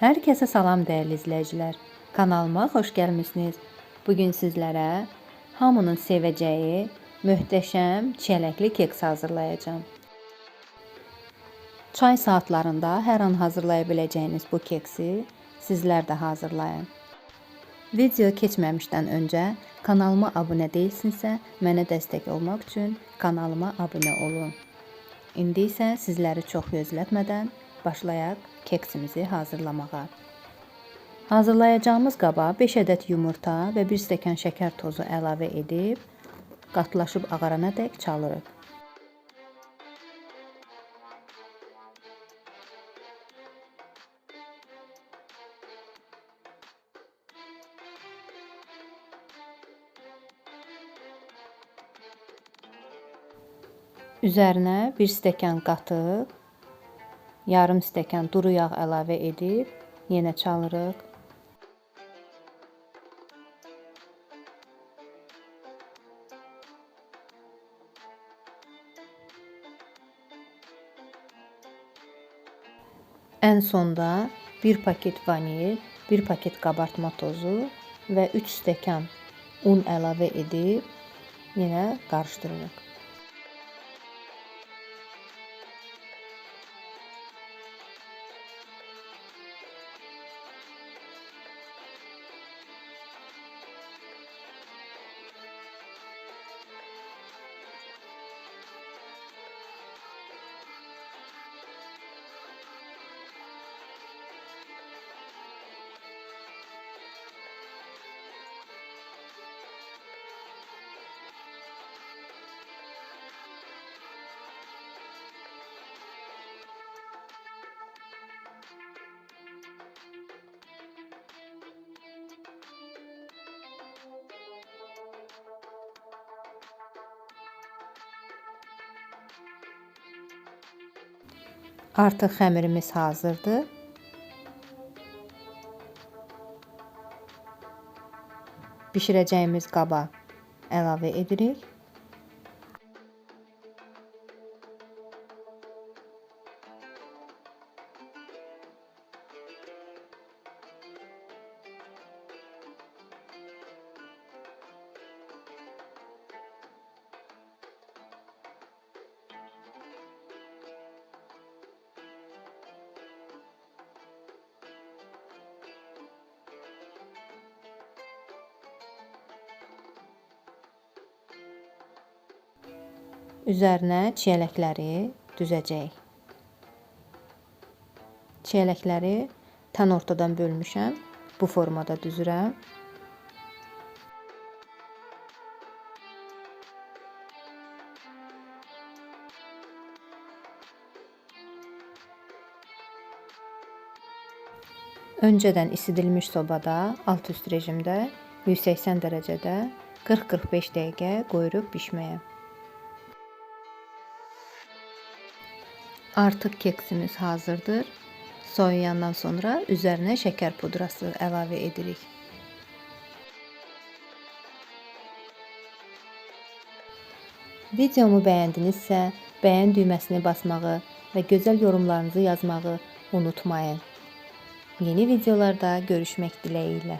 Herkese salam değerli izleyiciler. Kanalıma hoş gelmişsiniz. Bugün sizlere hamının seveceği möhtəşəm çiləkli keks hazırlayacağım. Çay saatlarında hər an hazırlayabileceğiniz bu keksi sizler de hazırlayın. Video keçməmişdən öncə kanalıma abunə deyilsinizsə, mənə dəstək olmaq üçün kanalıma abunə olun. İndi isə sizləri çox gözlətmədən başlayaq keksimizi hazırlamağa. Hazırlayacağımız qaba 5 ədəd yumurta və 1 stəkan şəkər tozu əlavə edib qatlaşıb ağarana dək çalırıq. Üzərinə 1 stəkan qatıq, yarım stəkan duru yağ əlavə edib yenə çalırıq. En sonda 1 paket vanil, 1 paket kabartma tozu və 3 stəkan un əlavə edib yenə qarışdırırıq. Artıq xəmirimiz hazırdır. Bişirəcəyimiz qaba əlavə edirik. Üzərinə çiyələkləri düzəcəyik. Çiyələkləri tən ortadan bölmüşəm. Bu formada düzürəm. Önceden isidilmiş sobada alt üst rejimdə 180 dərəcədə 40-45 dəqiqə qoyuruq bişməyə. Artık keksimiz hazırdır. Soyuyandan sonra üzerine şeker pudrası əlavə edirik. Videomu bəyəndinizsə, bəyən düyməsini basmağı və gözəl yorumlarınızı yazmağı unutmayın. Yeni videolarda görüşmək diləğilə.